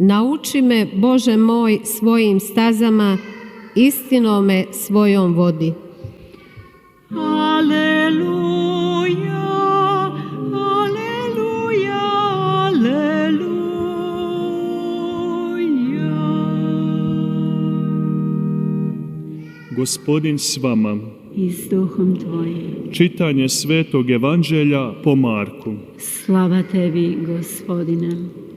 Nauči me, Bože moj, svojim stazama, istinome svojom vodi. Aleluja, aleluja, aleluja. Gospodin s vama. I s duhom tvojim. Čitanje Svetog Evanđelja po Marku. Slava tebi, gospodine.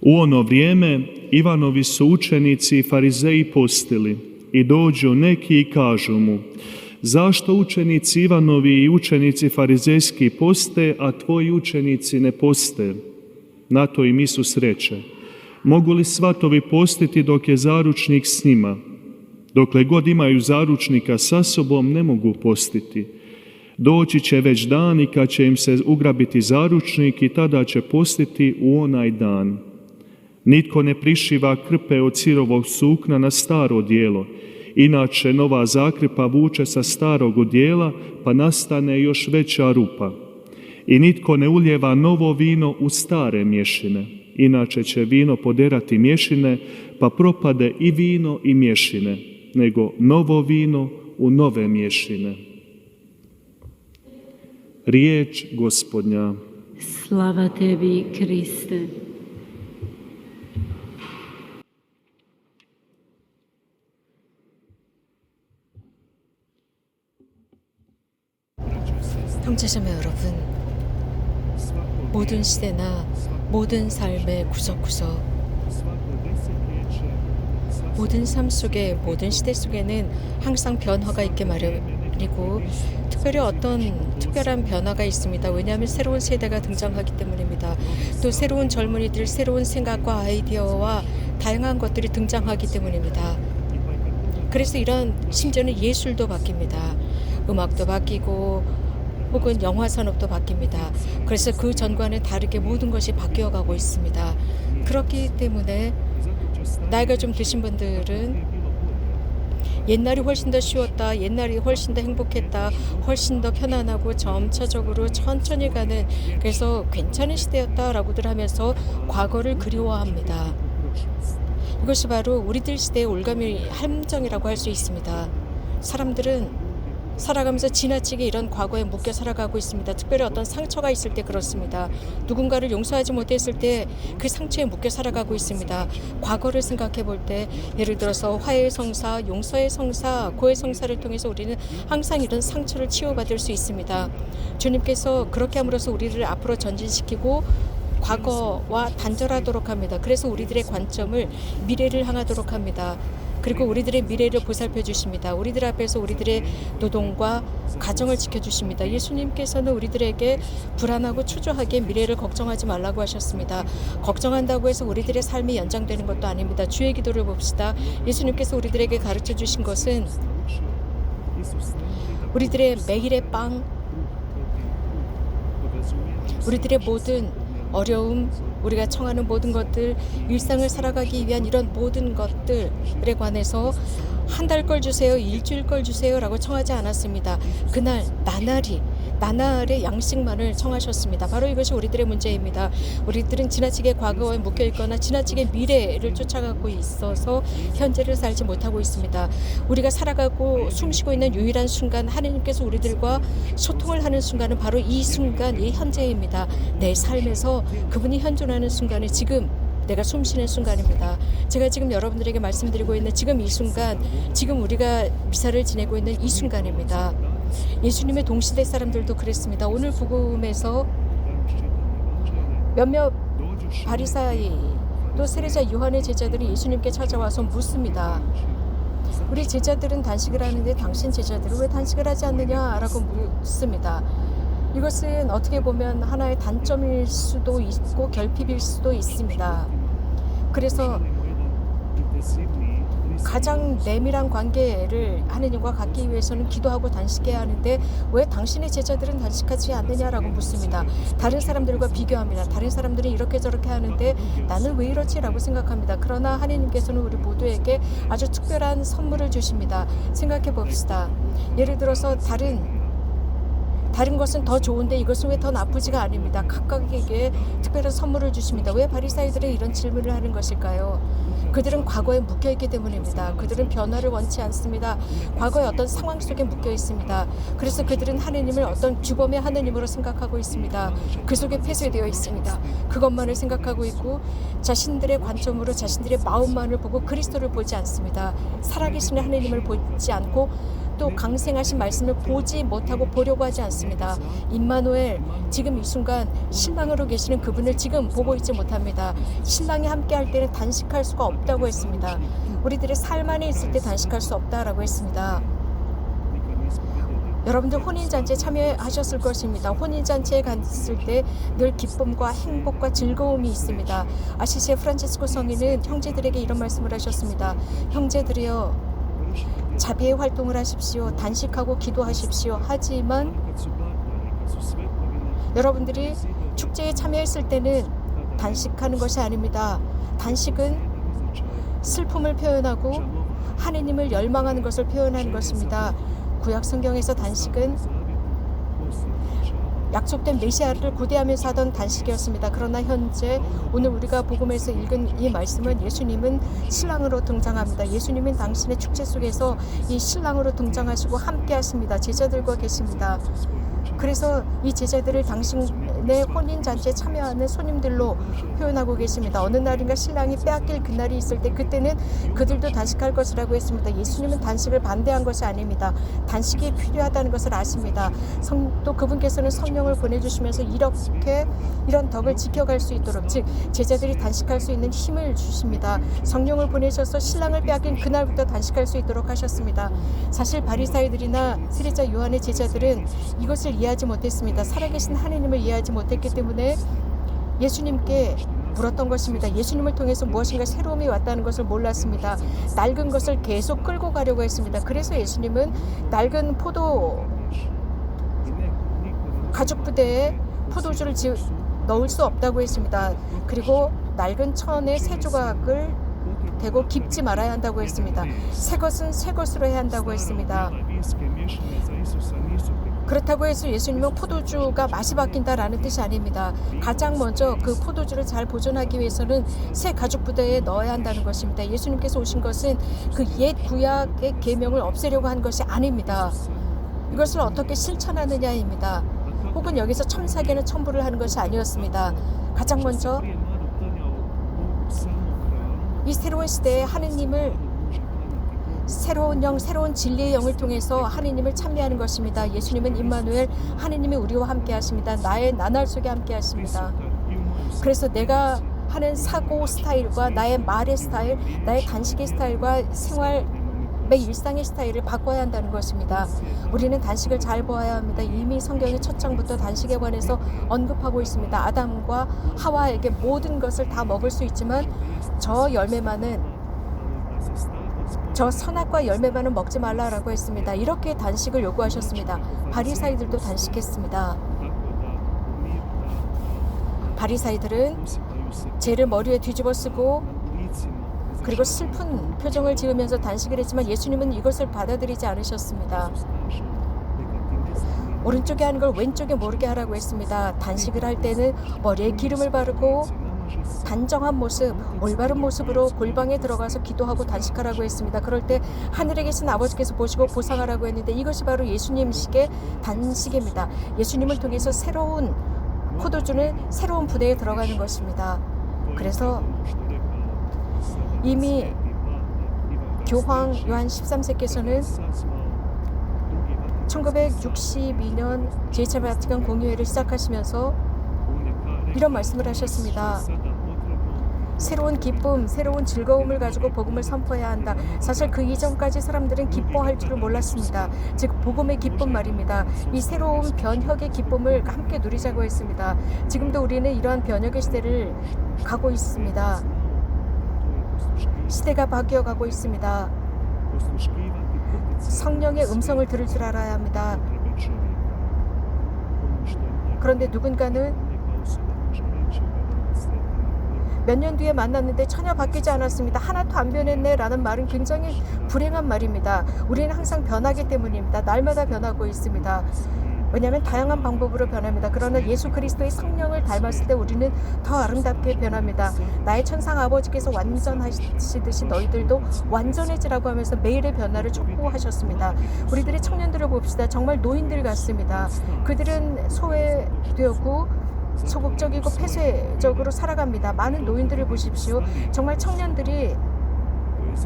U ono vrijeme Ivanovi su učenici i farizeji postili i dođu neki i kažu mu Zašto učenici Ivanovi i učenici farizejski poste, a tvoji učenici ne poste? Na to im Isus reče Mogu li svatovi postiti dok je zaručnik s njima? Dokle god imaju zaručnika sa sobom ne mogu postiti. Doći će već dan i kad će im se ugrabiti zaručnik i tada će postiti u onaj dan. Nitko ne prišiva krpe od sirovog sukna na staro dijelo, inače nova zakrpa vuče sa starog odijela pa nastane još veća rupa. I nitko ne uljeva novo vino u stare mješine, inače će vino poderati mješine pa propade i vino i mješine, nego novo vino u nove mješine. Riječ gospodnja. Slava tebi, Kriste. 형제자매 여러분, 모든 시대나 모든 삶의 구석구석, 모든 삶 속에 모든 시대 속에는 항상 변화가 있게 마련이고 특별히 어떤 특별한 변화가 있습니다. 왜냐하면 새로운 세대가 등장하기 때문입니다. 또 새로운 젊은이들 새로운 생각과 아이디어와 다양한 것들이 등장하기 때문입니다. 그래서 이런 심지어는 예술도 바뀝니다. 음악도 바뀌고 혹은 영화 산업도 바뀝니다. 그래서 그 전과는 다르게 모든 것이 바뀌어 가고 있습니다. 그렇기 때문에 나이가 좀 드신 분들은 옛날이 훨씬 더 쉬웠다, 옛날이 훨씬 더 행복했다, 훨씬 더 편안하고 점차적으로 천천히 가는 그래서 괜찮은 시대였다라고들 하면서 과거를 그리워합니다. 이것이 바로 우리들 시대의 올가미 함정이라고 할 수 있습니다. 사람들은 살아가면서 지나치게 이런 과거에 묶여 살아가고 있습니다. 특별히 어떤 상처가 있을 때 그렇습니다. 누군가를 용서하지 못했을 때 그 상처에 묶여 살아가고 있습니다. 과거를 생각해 볼 때 예를 들어서 화해의 성사, 용서의 성사, 고의 성사를 통해서 우리는 항상 이런 상처를 치유받을 수 있습니다. 주님께서 그렇게 함으로써 우리를 앞으로 전진시키고 과거와 단절하도록 합니다. 그래서 우리들의 관점을 미래를 향하도록 합니다. 그리고 우리들의 미래를 보살펴 주십니다. 우리들 앞에서 우리들의 노동과 가정을 지켜 주십니다. 예수님께서는 우리들에게 불안하고 초조하게 미래를 걱정하지 말라고 하셨습니다. 걱정한다고 해서 우리들의 삶이 연장되는 것도 아닙니다. 주의 기도를 봅시다. 예수님께서 우리들에게 가르쳐 주신 것은 우리들의 매일의 빵, 우리들의 모든 어려움, 우리가 청하는 모든 것들, 일상을 살아가기 위한 이런 모든 것들에 관해서 한 달 걸 주세요, 일주일 걸 주세요라고 청하지 않았습니다. 그날 나날이 나날의 양식만을 청하셨습니다. 바로 이것이 우리들의 문제입니다. 우리들은 지나치게 과거에 묶여 있거나 지나치게 미래를 쫓아가고 있어서 현재를 살지 못하고 있습니다. 우리가 살아가고 숨쉬고 있는 유일한 순간 하나님께서 우리들과 소통을 하는 순간은 바로 이 순간, 이 현재입니다. 내 삶에서 그분이 현존하는 순간이 지금 내가 숨 쉬는 순간입니다. 제가 지금 여러분들에게 말씀드리고 있는 지금 이 순간, 지금 우리가 미사를 지내고 있는 이 순간입니다. 예수님의 동시대 사람들도 그랬습니다. 오늘 복음에서 몇몇 바리사이 또 세례자 요한의 제자들이 예수님께 찾아와서 묻습니다. 우리 제자들은 단식을 하는데 당신 제자들은 왜 단식을 하지 않느냐라고 묻습니다. 이것은 어떻게 보면 하나의 단점일 수도 있고 결핍일 수도 있습니다. 그래서 가장 내밀한 관계를 하느님과 갖기 위해서는 기도하고 단식해야 하는데 왜 당신의 제자들은 단식하지 않느냐라고 묻습니다. 다른 사람들과 비교합니다. 다른 사람들은 이렇게 저렇게 하는데 나는 왜 이러지라고 생각합니다. 그러나 하나님께서는 우리 모두에게 아주 특별한 선물을 주십니다. 생각해 봅시다. 예를 들어서 다른 다른 것은 더 좋은데 이것은 왜 더 나쁘지가 아닙니다. 각각에게 특별한 선물을 주십니다. 왜 바리사이들이 이런 질문을 하는 것일까요? 그들은 과거에 묶여 있기 때문입니다. 그들은 변화를 원치 않습니다. 과거의 어떤 상황 속에 묶여 있습니다. 그래서 그들은 하느님을 어떤 규범의 하느님으로 생각하고 있습니다. 그 속에 폐쇄되어 있습니다. 그것만을 생각하고 있고 자신들의 관점으로 자신들의 마음만을 보고 그리스도를 보지 않습니다. 살아계신 하느님을 보지 않고 또 강생하신 말씀을 보지 못하고 보려고 하지 않습니다. 임마누엘 지금 이 순간 신랑으로 계시는 그분을 지금 보고 있지 못합니다. 신랑이 함께 할 때는 단식할 수가 없다고 했습니다. 우리들의 삶 안에 있을 때 단식할 수 없다라고 했습니다. 여러분들 혼인잔치에 참여하셨을 것입니다. 혼인잔치에 갔을 때 늘 기쁨과 행복과 즐거움이 있습니다. 아시시의 프란치스코 성인은 형제들에게 이런 말씀을 하셨습니다. 형제들이여 자비의 활동을 하십시오. 단식하고 기도하십시오. 하지만 여러분들이 축제에 참여했을 때는 단식하는 것이 아닙니다. 단식은 슬픔을 표현하고 하느님을 열망하는 것을 표현하는 것입니다. 구약 성경에서 단식은 약속된 메시아를 고대하면서 하던 단식이었습니다. 그러나 현재 오늘 우리가 복음에서 읽은 이 말씀은 예수님은 신랑으로 등장합니다. 예수님은 당신의 축제 속에서 이 신랑으로 등장하시고 함께 하십니다. 제자들과 계십니다. 그래서 이 제자들을 당신 의 혼인 잔치에 참여하는 손님들로 표현하고 계십니다. 어느 날인가 신랑이 빼앗길 그날이 있을 때 그때는 그들도 단식할 것이라고 했습니다. 예수님은 단식을 반대한 것이 아닙니다. 단식이 필요하다는 것을 아십니다. 성, 또 그분께서는 성령을 보내주시면서 이렇게 이런 덕을 지켜갈 수 있도록 즉 제자들이 단식할 수 있는 힘을 주십니다. 성령을 보내셔서 신랑을 빼앗긴 그날부터 단식할 수 있도록 하셨습니다. 사실 바리사이들이나 세례자 요한의 제자들은 이것을 이해하지 못했습니다. 살아계신 하느님을 이해 하지 못했기 때문에 예수님께 물었던 것입니다. 예수님을 통해서 무엇인가 새로움이 왔다는 것을 몰랐습니다. 낡은 것을 계속 끌고 가려고 했습니다. 그래서 예수님은 낡은 포도 가죽 부대에 포도주를 지, 넣을 수 없다고 했습니다. 그리고 낡은 천에 새 조각을 대고 깊지 말아야 한다고 했습니다. 새 것은 새 것으로 해야 한다고 했습니다. 그렇다고 해서 예수님은 포도주가 맛이 바뀐다라는 뜻이 아닙니다. 가장 먼저 그 포도주를 잘 보존하기 위해서는 새 가죽 부대에 넣어야 한다는 것입니다. 예수님께서 오신 것은 그 옛 구약의 계명을 없애려고 한 것이 아닙니다. 이것을 어떻게 실천하느냐입니다. 혹은 여기서 첨삭에는 첨부를 하는 것이 아니었습니다. 가장 먼저 이 새로운 시대에 하느님을 새로운 영, 새로운 진리의 영을 통해서 하느님을 찬미하는 것입니다. 예수님은 임마누엘 하느님이 우리와 함께 하십니다. 나의 나날 속에 함께 하십니다. 그래서 내가 하는 사고 스타일과 나의 말의 스타일, 나의 단식의 스타일과 생활 내 일상의 스타일을 바꿔야 한다는 것입니다. 우리는 단식을 잘 보아야 합니다. 이미 성경의 첫 장부터 단식에 관해서 언급하고 있습니다. 아담과 하와에게 모든 것을 다 먹을 수 있지만 저 열매만은 저 선악과 열매만은 먹지 말라라고 했습니다. 이렇게 단식을 요구하셨습니다. 바리사이들도 단식했습니다. 바리사이들은 죄를 머리에 뒤집어 쓰고 그리고 슬픈 표정을 지으면서 단식을 했지만 예수님은 이것을 받아들이지 않으셨습니다. 오른쪽에 하는 걸 왼쪽에 모르게 하라고 했습니다. 단식을 할 때는 머리에 기름을 바르고 단정한 모습, 올바른 모습으로 골방에 들어가서 기도하고 단식하라고 했습니다. 그럴 때 하늘에 계신 아버지께서 보시고 보상하라고 했는데 이것이 바로 예수님식의 단식입니다. 예수님을 통해서 새로운 포도주는 새로운 부대에 들어가는 것입니다. 그래서 이미 교황 요한 13세께서는 1962년 제2차 바티칸 공유회를 시작하시면서 이런 말씀을 하셨습니다. 새로운 기쁨, 새로운 즐거움을 가지고 복음을 선포해야 한다. 사실 그 이전까지 사람들은 기뻐할 줄을 몰랐습니다. 즉 복음의 기쁨 말입니다. 이 새로운 변혁의 기쁨을 함께 누리자고 했습니다. 지금도 우리는 이러한 변혁의 시대를 가고 있습니다. 시대가 바뀌어가고 있습니다. 성령의 음성을 들을 줄 알아야 합니다. 그런데 누군가는 몇 년 뒤에 만났는데 전혀 바뀌지 않았습니다. 하나도 안 변했네 라는 말은 굉장히 불행한 말입니다. 우리는 항상 변하기 때문입니다. 날마다 변하고 있습니다. 왜냐하면 다양한 방법으로 변합니다. 그러나 예수 그리스도의 성령을 닮았을 때 우리는 더 아름답게 변합니다. 나의 천상 아버지께서 완전하시듯이 너희들도 완전해지라고 하면서 매일의 변화를 촉구하셨습니다. 우리들의 청년들을 봅시다. 정말 노인들 같습니다. 그들은 소외되었고 소극적이고 폐쇄적으로 살아갑니다. 많은 노인들을 보십시오. 정말 청년들이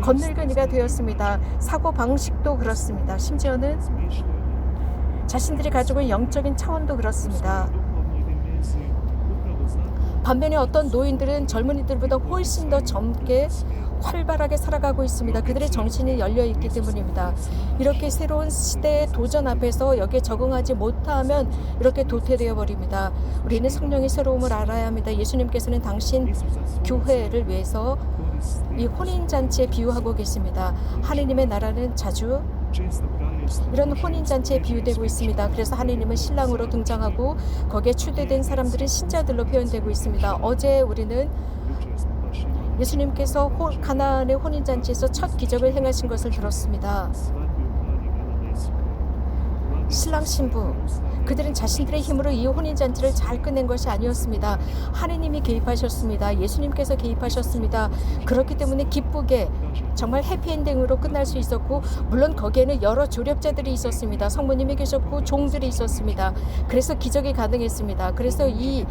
건늙은이가 되었습니다. 사고 방식도 그렇습니다. 심지어는 자신들이 가지고 있는 영적인 차원도 그렇습니다. 반면에 어떤 노인들은 젊은이들보다 훨씬 더 젊게 활발하게 살아가고 있습니다. 그들의 정신이 열려 있기 때문입니다. 이렇게 새로운 시대의 도전 앞에서 여기에 적응하지 못하면 이렇게 도태되어 버립니다. 우리는 성령의 새로움을 알아야 합니다. 예수님께서는 당신 교회를 위해서 이 혼인 잔치에 비유하고 계십니다. 하느님의 나라는 자주 이런 혼인 잔치에 비유되고 있습니다. 그래서 하느님은 신랑으로 등장하고 거기에 추대된 사람들은 신자들로 표현되고 있습니다. 어제 우리는 예수님께서 호, 가나안의 혼인 잔치에서 첫 기적을 행하신 것을 들었습니다. 신랑 신부 그들은 자신들의 힘으로 이 혼인 잔치를 잘 끝낸 것이 아니었습니다. 하느님이 개입하셨습니다. 예수님께서 개입하셨습니다. 그렇기 때문에 기쁘게 정말 해피엔딩으로 끝날 수 있었고 물론 거기에는 여러 조력자들이 있었습니다. 성모님이 계셨고 종들이 있었습니다. 그래서 기적이 가능했습니다. 그래서 이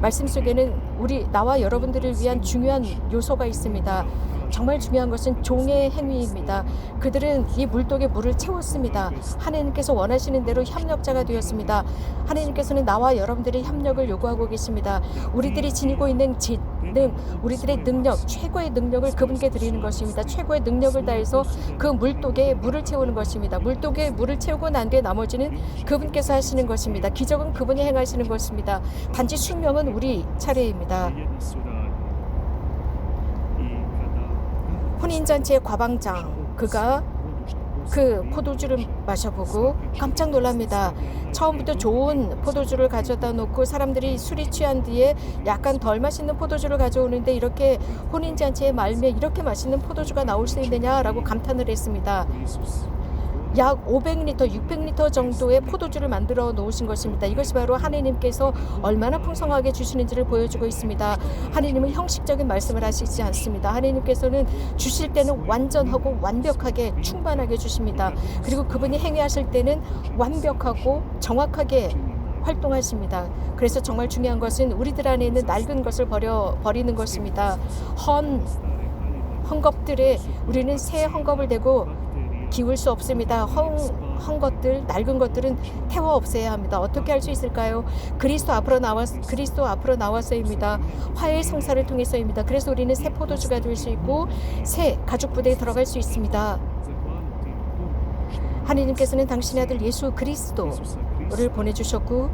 말씀 속에는 우리 나와 여러분들을 위한 중요한 요소가 있습니다. 정말 중요한 것은 종의 행위입니다. 그들은 이 물독에 물을 채웠습니다. 하나님께서 원하시는 대로 협력자가 되었습니다. 하나님께서는 나와 여러분들의 협력을 요구하고 계십니다. 우리들이 지니고 있는 지 능, 우리들의 능력, 최고의 능력을 그분께 드리는 것입니다. 최고의 능력을 다해서 그 물독에 물을 채우는 것입니다. 물독에 물을 채우고 난 뒤에 나머지는 그분께서 하시는 것입니다. 기적은 그분이 행하시는 것입니다. 단지 숙명은 우리 차례입니다. 혼인잔치의 과방장 그가 그 포도주를 마셔보고 깜짝 놀랍니다. 처음부터 좋은 포도주를 가져다 놓고 사람들이 술이 취한 뒤에 약간 덜 맛있는 포도주를 가져오는데 이렇게 혼인잔치의 말미에 이렇게 맛있는 포도주가 나올 수 있느냐라고 감탄을 했습니다. 약 500리터, 600리터 정도의 포도주를 만들어 놓으신 것입니다. 이것이 바로 하느님께서 얼마나 풍성하게 주시는지를 보여주고 있습니다. 하느님은 형식적인 말씀을 하시지 않습니다. 하느님께서는 주실 때는 완전하고 완벽하게 충만하게 주십니다. 그리고 그분이 행위하실 때는 완벽하고 정확하게 활동하십니다. 그래서 정말 중요한 것은 우리들 안에 있는 낡은 것을 버려 버리는 것입니다. 헌 헝겊들에 우리는 새 헝겊을 대고 기울 수 없습니다. 헝, 헝 것들, 낡은 것들은 태워 없애야 합니다. 어떻게 할 수 있을까요? 그리스도 앞으로 나와 그리스도 앞으로 나와서입니다. 화해 성사를 통해서입니다. 그래서 우리는 새 포도주가 될 수 있고 새 가죽 부대에 들어갈 수 있습니다. 하나님께서는 당신의 아들 예수 그리스도를 보내주셨고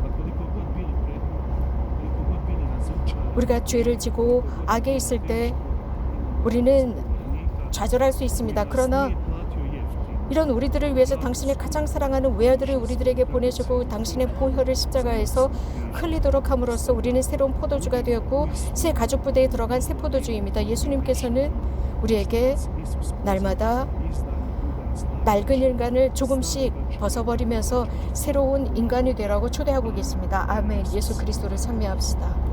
우리가 죄를 지고 악에 있을 때 우리는 좌절할 수 있습니다. 그러나 이런 우리들을 위해서 당신의 가장 사랑하는 외아들을 우리들에게 보내주고 당신의 보혈을 십자가에서 흘리도록 함으로써 우리는 새로운 포도주가 되었고 새 가죽 부대에 들어간 새 포도주입니다. 예수님께서는 우리에게 날마다 낡은 인간을 조금씩 벗어버리면서 새로운 인간이 되라고 초대하고 계십니다. 아멘. 예수 그리스도를 찬미합시다.